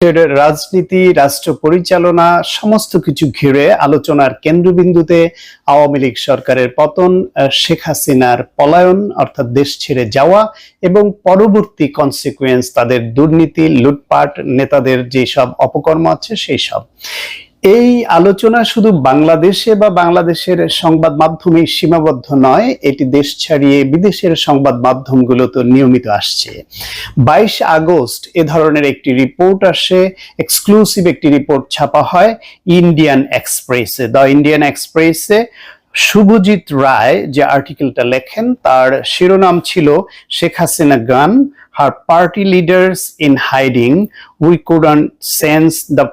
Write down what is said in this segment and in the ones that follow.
দেশের রাজনীতি, রাষ্ট্র পরিচালনা, সমস্ত কিছু ঘিরে আলোচনার কেন্দ্রবিন্দুতে আওয়ামী লীগ সরকারের পতন শেখ হাসিনার পলায়ন, অর্থাৎ দেশ ছেড়ে যাওয়া এবং পরবর্তী কনসিকুয়েন্স তাদের দুর্নীতি, লুটপাট, নেতাদের যে সব অপকর্ম আছে সেই সব এই আলোচনা শুধু বাংলাদেশে বা বাংলাদেশের সংবাদ মাধ্যমে সীমাবদ্ধ নয়, এটি দেশ ছাড়িয়ে বিদেশের সংবাদ মাধ্যমগুলো তো নিয়মিত আসছে। বাইশ আগস্ট এ ধরনের একটি রিপোর্ট আসে, এক্সক্লুসিভ একটি রিপোর্ট ছাপা হয় ইন্ডিয়ান এক্সপ্রেসে দ্য ইন্ডিয়ান এক্সপ্রেসে শুভজিৎ রায় যে আর্টিকেলটা লেখেন, তার শিরোনাম ছিল Sheikh Hasina gone, her party leaders in hiding, we couldn't sense the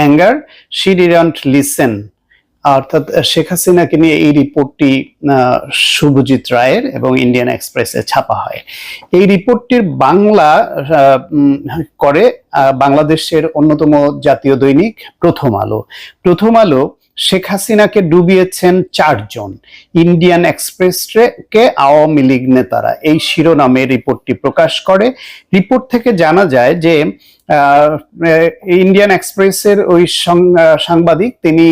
anger she didn't listen অর্থাৎ শেখ হাসিনাকে নিয়ে এই রিপোর্টটি শুভজিৎ রায়ের এবং ইন্ডিয়ান এক্সপ্রেসে ছাপা হয়। এই রিপোর্টটির বাংলা করে বাংলাদেশের অন্যতম জাতীয় দৈনিক প্রথম আলো। প্রথম আলো, শেখ হাসিনাকে ডুবিয়েছেন চারজন ইন্ডিয়ান এক্সপ্রেসকে আওয়ামী লীগ নেতারা। এই শিরোনামে রিপোর্টটি প্রকাশ করে। রিপোর্ট থেকে জানা যায় যে ইন্ডিয়ান এক্সপ্রেসের ওই সাংবাদিক, তিনি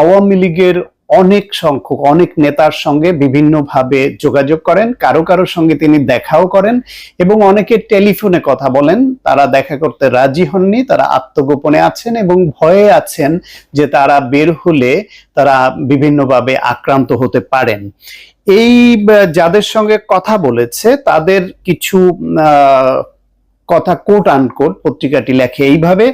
আওয়ামী লীগের অনেক সংখ্যক, অনেক নেতার সঙ্গে বিভিন্নভাবে যোগাযোগ করেন, কারও কারও সঙ্গে তিনি দেখাও করেন এবং অনেকে টেলিফোনে কথা বলেন। তারা দেখা করতে রাজি হননি, তারা আত্মগোপনে আছেন এবং ভয়ে আছেন যে তারা বের হলে তারা বিভিন্নভাবে আক্রান্ত হতে পারেন। এই যাদের সঙ্গে কথা বলেছে, তাদের কিছু কথা কোট আনকোট পত্রিকাটি লেখে এইভাবে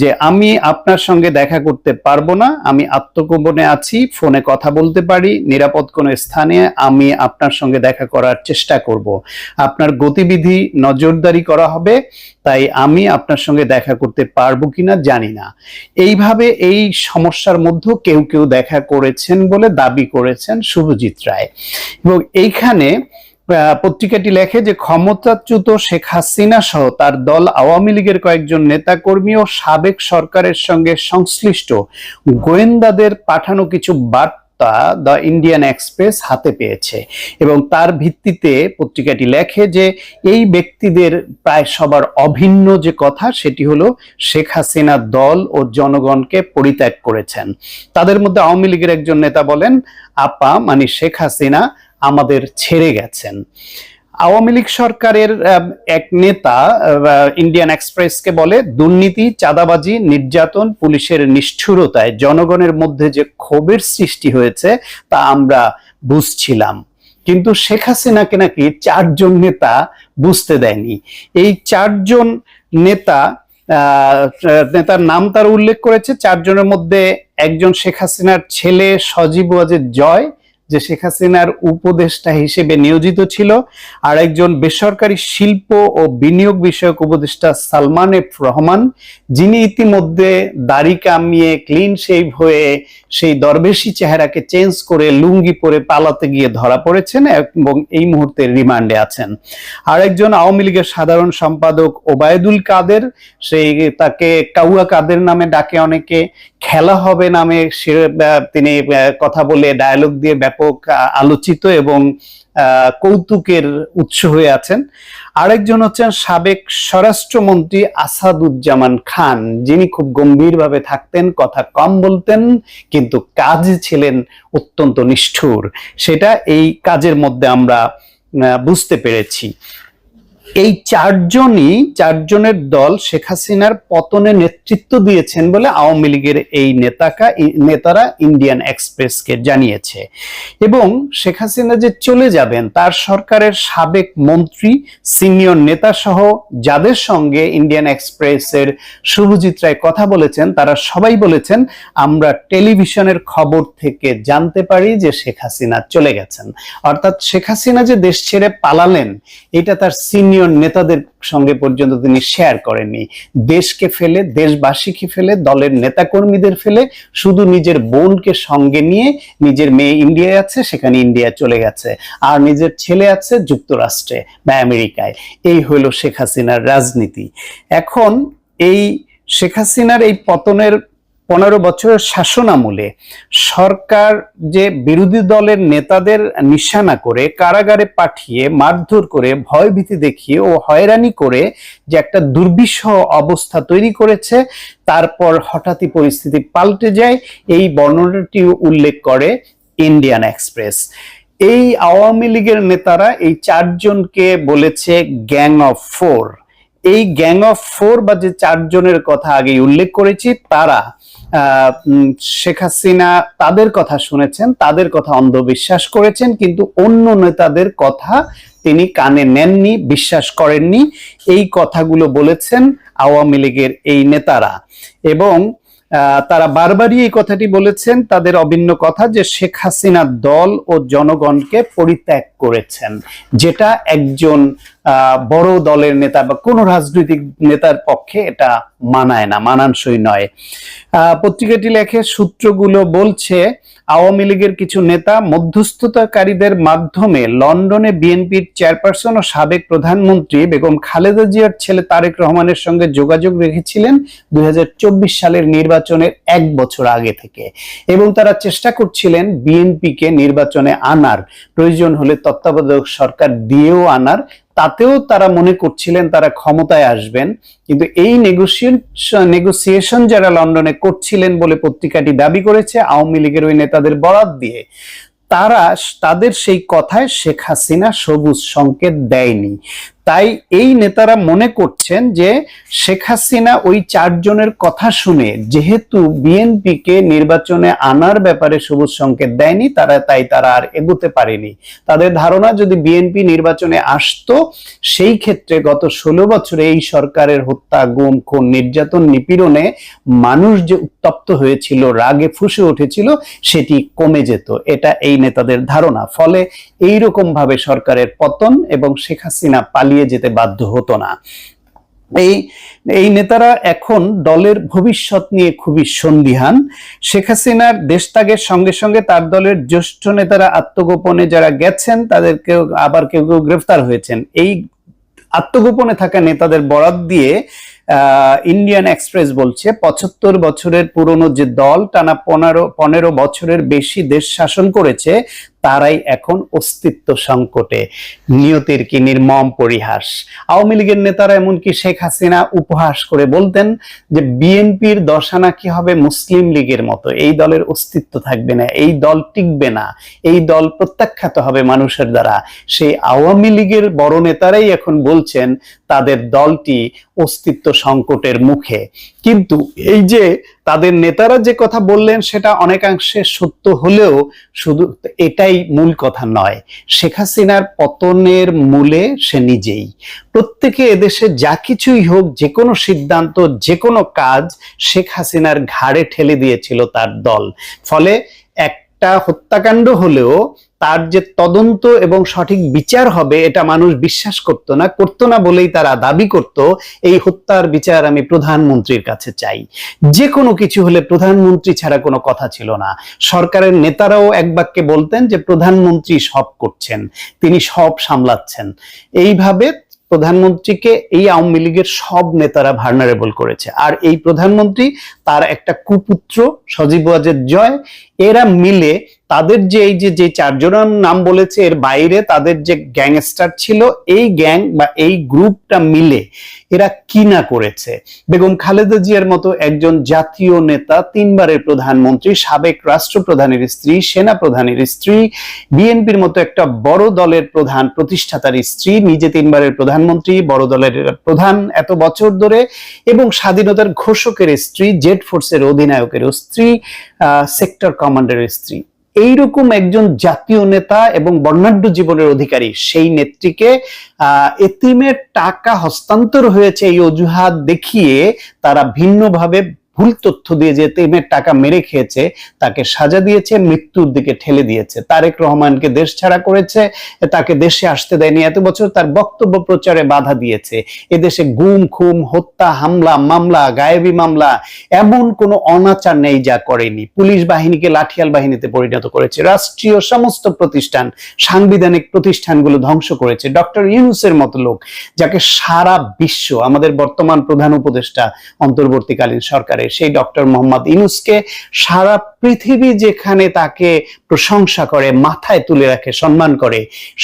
যে আমি আপনার সঙ্গে দেখা করতে পারব না, আমি আত্মগোপনে আছি, ফোনে কথা বলতে পারি, নিরাপদ কোনো স্থানে আমি আপনার সঙ্গে দেখা করার চেষ্টা করব। আপনার গতিবিধি নজরদারি করা হবে, তাই আমি আপনার সঙ্গে দেখা করতে পারব কিনা জানি না। এইভাবে এই সমস্যার মধ্যেও কেউ কেউ দেখা করেছেন বলে দাবি করেছেন শুভজিৎ রায়। এবং এইখানে পত্রিকাটি লেখে যে ক্ষমতাচ্যুত শেখ হাসিনা সহ তার দল আওয়ামী লীগের কয়েকজন নেতাকর্মী ও সাবেক সরকারের সঙ্গে সংশ্লিষ্ট গোয়েন্দাদের পাঠানো কিছু বার্তা দ্য ইন্ডিয়ান এক্সপ্রেস হাতে পেয়েছে। এবং তার ভিত্তিতে পত্রিকাটি লেখে যে এই ব্যক্তিদের প্রায় সবার অভিন্ন যে কথা, সেটি হলো শেখ হাসিনা দল ও জনগণকে পরিত্যাগ করেছেন। তাদের মধ্যে আওয়ামী লীগের একজন নেতা বলেন, আপা মানে শেখ হাসিনা আমাদের ছেড়ে গেছেন। আওয়ামী লীগ সরকারের এক নেতা ইন্ডিয়ান এক্সপ্রেসকে বলে, দুর্নীতি, চাঁদাবাজি, নির্যাতন, পুলিশের নিষ্ঠুরতায় জনগণের মধ্যে যে ক্ষোভের সৃষ্টি হয়েছে, তা আমরা বুঝছিলাম। কিন্তু শেখ হাসিনাকে নাকি চারজন নেতা বুঝতে দেয়নি। এই চারজন নেতা নেতার নাম তার উল্লেখ করেছে। চারজনের মধ্যে একজন শেখ হাসিনার ছেলে সজীব ওয়াজেদ জয় যে শেখ হাসিনার উপদেষ্টা হিসেবে নিয়োজিত ছিল, আর একজন বেসরকারি শিল্প ও বিনিয়োগ বিষয়ক উপদেষ্টা সালমান এফ রহমান, যিনি ইতিমধ্যে দাড়ি কামিয়ে ক্লিন শেভ হয়ে সেই দরবেশি চেহারাকে চেঞ্জ করে লুঙ্গি পরে পালাতে গিয়ে ধরা পড়েছেন এবং এই মুহূর্তে রিমান্ডে আছেন। আর একজন আওয়ামী লীগের সাধারণ সম্পাদক ওবায়দুল কাদের, সেই তাকে কাউয়া কাদের নামে ডাকে অনেকে, খেলা হবে নামে তিনি কথা বলে ডায়ালগ দিয়ে ব্যাপক আলোচিত এবং কৌতুকের উৎস হয়ে আছেন। আরেকজন হচ্ছেন সাবেক স্বরাষ্ট্রমন্ত্রী আসাদুজ্জামান খান। যিনি খুব গম্ভীরভাবে থাকতেন, কথা কম বলতেন, কিন্তু কাজ ছিলেন অত্যন্ত নিষ্ঠুর। সেটা এই কাজের মধ্যে আমরা বুঝতে পেরেছি। এই চারজনই, চারজনের দল শেখ হাসিনার পতনে নেতৃত্ব দিয়েছেন বলে আওয়ামী লীগের এই নেতাকা নেতারা ইন্ডিয়ান এক্সপ্রেসকে জানিয়েছে। এবং শেখ হাসিনা যে চলে যাবেন, তার সরকারের সাবেক মন্ত্রী, সিনিয়র নেতা সহ যাদের সঙ্গে ইন্ডিয়ান এক্সপ্রেসের শুভজিৎ রায় কথা বলেছেন, তারা সবাই বলেছেন, আমরা টেলিভিশনের খবর থেকে জানতে পারি যে শেখ হাসিনা চলে গেছেন। অর্থাৎ শেখ হাসিনা যে দেশ ছেড়ে পালালেন, এটা তার সিনিয়র নেতাদের সঙ্গে পর্যন্ত তিনি শেয়ার করেননি। দেশকে ফেলে, দেশবাসীকে ফেলে, দলের নেতাকর্মীদের ফেলে, শুধু নিজের বোনকে সঙ্গে নিয়ে নিজের মেয়ে ইন্ডিয়ায় আছে, সেখানে ইন্ডিয়া চলে গেছে। আর নিজের ছেলে আছে যুক্তরাষ্ট্রে, বা আমেরিকায়। এই হলো শেখ হাসিনার রাজনীতি। এখন এই শেখ হাসিনার এই পতনের পনেরো বছরের শাসন শাসনামূলে সরকার যে বিরোধী দলের নেতাদের নিশানা করে কারাগারে পাঠিয়ে মারধর করে ভয়ভীতি দেখিয়ে ও হয়রানি করে যে একটা দুর্বিষহ অবস্থা তৈরি করেছে, তারপর হঠাৎই পরিস্থিতি পাল্টে যায়, এই বর্ণনাটি উল্লেখ করে ইন্ডিয়ান এক্সপ্রেস। এই আওয়ামী লীগের নেতারা এই চারজনকে বলেছে গ্যাং অফ ফোর। এই গ্যাং অফ ফোর বা যে চারজনের কথা আগে উল্লেখ করেছি, তারা শেখ হাসিনা তাদের কথা শুনেছেন, তাদের কথা অন্ধবিশ্বাস করেছেন, কিন্তু অন্য নেতাদের কথা তিনি কানে নেননি, বিশ্বাস করেননি। এই কথাগুলো বলেছেন আওয়ামী লীগের এই নেতারা। এবং তারা বারবারই এই কথাটি বলেছেন, তাদের অভিন্ন কথা যে শেখ হাসিনা দল ও জনগণকে পরিত্যাগ করেছেন, যেটা একজন বড় দলের নেতা বা কোনো রাজনৈতিক নেতার পক্ষে এটা মানায় না, মানানসই নয়। পত্রিকাটি লেখে সূত্রগুলো বলছে আওয়ামী লীগের কিছু নেতা মধ্যস্থতাকারীদের মাধ্যমে লন্ডনে বিএনপির চেয়ারপারসন ও সাবেক প্রধানমন্ত্রী বেগম খালেদা জিয়ার ছেলে তারেক রহমানের সঙ্গে যোগাযোগ রেখেছিলেন দুই হাজার চব্বিশ সালের নির্বাচনের এক বছর আগে থেকে। এবং তারা চেষ্টা করছিলেন বিএনপিকে নির্বাচনে আনার। প্রয়োজন হলে তত্ত্বাবধায়ক সরকার দিয়েও আনার। তাতেও তারা মনে করছিলেন তারা ক্ষমতায় আসবেন। কিন্তু এই নেগোসিয়েশন নেগোসিয়েশন যারা লন্ডনে করছিলেন বলে পত্রিকাটি দাবি করেছে, আওয়ামী লীগের ওই নেতাদের বরাদ দিয়ে, তারা, তাদের সেই কথায় শেখ হাসিনা সবুজ সংকেত দেয়নি। তাই এই নেতারা মনে করছেন যে শেখ হাসিনা ওই চারজনের কথা শুনে, যেহেতু বিএনপিকে নির্বাচনে আনার ব্যাপারে সবুজ সংকেত দেয়নি, তারা তাই তারা আর এগোতে পারেনি। তাদের ধারণা, যদি বিএনপি নির্বাচনে আসতো, সেই ক্ষেত্রে গত ষোলো বছরে এই সরকারের হত্যা, গুম, খুন, নির্যাতন, নিপীড়নে মানুষ যে উত্তপ্ত হয়েছিল, রাগে ফুসে উঠেছিল, সেটি কমে যেত। এটা এই নেতাদের ধারণা। ফলে এই রকম ভাবে সরকারের পতন এবং শেখ হাসিনা পালিয়ে যেতে বাধ্য হতো না। এই এই নেতারা এখন দলের ভবিষ্যৎ নিয়ে খুবই সন্দিহান। শেখ হাসিনার দেশত্যাগের সঙ্গে সঙ্গে তার দলের জ্যেষ্ঠ নেতারা আত্মগোপনে যারা গেছেন, তাদেরকেও আবার কেউ কেউ গ্রেফতার হয়েছেন। এই আত্মগোপনে থাকা নেতাদের বরাত দিয়ে ইন্ডিয়ান এক্সপ্রেস বলছে, পঁচাত্তর বছরের পুরনো যে দল টানা পনেরো পনেরো বছরের বেশি দেশ শাসন করেছে তারাই এখন অস্তিত্ব সংকটে। নিয়তির কি নির্মম পরিহাস? আওয়ামী লীগের নেতারা এমনকি শেখ হাসিনা উপহাস করে বলতেন যে, বিএনপির দশা নাকি হবে মুসলিম লীগের মতো। এই দলের অস্তিত্ব থাকবে না, এই দল টিকবে না, এই দল প্রত্যাখ্যাত হবে মানুষের দ্বারা। সেই আওয়ামী লীগের বড় নেতারাই এখন বলছেন, তাদের দলটি অস্তিত্ব সংকটের মুখে। কিন্তু এই যে তাদের নেতারা যে কথা বললেন সেটা অনেকাংশে সত্য হলেও শুধু এটাই মূল কথা নয়। শেখ হাসিনার পতনের মূলে সে নিজেই। প্রত্যেকে এদেশে যা কিছুই হোক, যে কোনো সিদ্ধান্ত, যে কোনো কাজ শেখ হাসিনার ঘাড়ে ঠেলে দিয়েছিল তার দল। ফলে একটা হত্যাকাণ্ড হলেও তার যে তদন্ত এবং সঠিক বিচার হবে, এটা মানুষ বিশ্বাস করত না করত না বলেই তারা দাবি করত, এই হত্যার বিচার আমি প্রধানমন্ত্রীর কাছে চাই। যে কোনো কিছু হলে প্রধানমন্ত্রী ছাড়া কোনো কথা ছিল না। সরকারের নেতারাও এক বাক্যে বলতেন যে, প্রধানমন্ত্রী সব করছেন, তিনি সব সামলাচ্ছেন। এইভাবে প্রধানমন্ত্রীকে এই আওয়ামী লীগের সব নেতারা ভার্নারেবল করেছে। আর এই প্রধানমন্ত্রী তার একটা কুপুত্র, সজীব ওয়াজেদ জয়, এরা মিলে তাদের যে এই যে চারজনের নাম বলেছে, এর বাইরে তাদের যে গ্যাংস্টার ছিল, এই গ্যাং বা এই গ্রুপটা মিলে এরা কি না করেছে? বেগম খালেদা জিয়ার মতো একজন জাতীয় নেতা, তিনবারের প্রধানমন্ত্রী, সাবেক রাষ্ট্রপ্রধানের স্ত্রী, সেনা প্রধানের স্ত্রী, বিএনপির মতো একটা বড় দলের প্রধান প্রতিষ্ঠাতার স্ত্রী, নিজে তিনবারের প্রধানমন্ত্রী, বড় দলের প্রধান এত বছর ধরে, এবং স্বাধীনতার ঘোষকের স্ত্রী, জেড ফোর্সের অধিনায়কের স্ত্রী সেক্টর কমান্ডারের স্ত্রী। এইরকম একজন জাতীয় নেতা এবং বর্ণাঢ্য জীবনের অধিকারী, সেই নেত্রীকে এতিমের টাকা হস্তান্তর হয়েছে এই অজুহাত দেখিয়ে তারা ভিন্নভাবে ভুল তথ্য দিয়ে যে এতিমের টাকা মেরে খেয়েছে, তাকে সাজা দিয়েছে, মৃত্যুর দিকে ঠেলে দিয়েছে। তারেক রহমানকে দেশ ছাড়া করেছে, তাকে দেশে আসতে দেয়নি। এত বছর তার বক্তব্য প্রচারে বাধা দিয়েছে। এদেশে গুম খুম হত্যা, হামলা, মামলা, গায়েবী মামলা, এমন কোনো অনাচার নেই যা করেনি। পুলিশ বাহিনীকে লাঠিয়াল বাহিনীতে পরিণত করেছে। রাষ্ট্রীয় সমস্ত প্রতিষ্ঠান, সাংবিধানিক প্রতিষ্ঠানগুলো ধ্বংস করেছে। ডক্টর ইউনুসের মতো লোক, যাকে সারা বিশ্ব, আমাদের বর্তমান প্রধান উপদেষ্টা, অন্তর্বর্তীকালীন সরকারে করে সেই ডক্টর মোহাম্মদ ইনুসকে সারা পৃথিবী যেখানে তাকে প্রশংসা করে, মাথায় তুলে রাখে, সম্মান করে,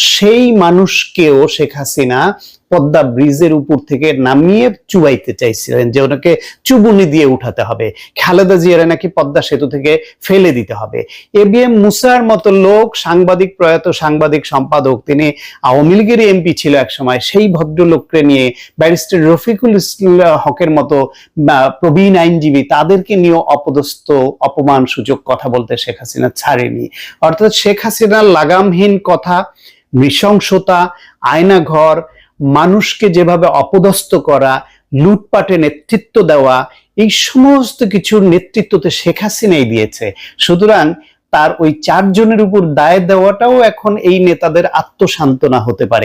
সেই মানুষকেও শেখ হাসিনা পদ্মা ব্রিজের উপর থেকে নামিয়ে চুবাইতে চাইছিলেন যে ওনাকে চুবুনি দিয়ে উঠাতে হবে। খালেদা জিয়ারে নাকি পদ্মা সেতু থেকে ফেলে দিতে হবে। এ বি এম মুসার মতো লোক, সাংবাদিক প্রয়াত, সাংবাদিক সম্পাদক, তিনি আওয়ামী লীগের এমপি ছিল এক সময় সেই ভদ্রলোককে নিয়ে ব্যারিস্টার রফিকুল হকের মতো প্রবীণ আইনজীবী তাদেরকে নিয়ে অপদস্থ, অপমান সূচক কথা বলতে শেখ হাসিনা ছাড়েনি। অর্থাৎ শেখ হাসিনার লাগামহীন কথা, নৃশংসতা, আয়নাঘর মানুষকে যেভাবে অপদস্থ করা, লুটপাটে নেতৃত্ব দেওয়া, এই সমস্ত কিছুর নেতৃত্বতে শেখ হাসিনাই দিয়েছে। সুতরাং তার ওই চারজনের উপর দায় দেওয়াটাও এখন এই নেতাদের আত্মসান্ত্বনা হতে পারে।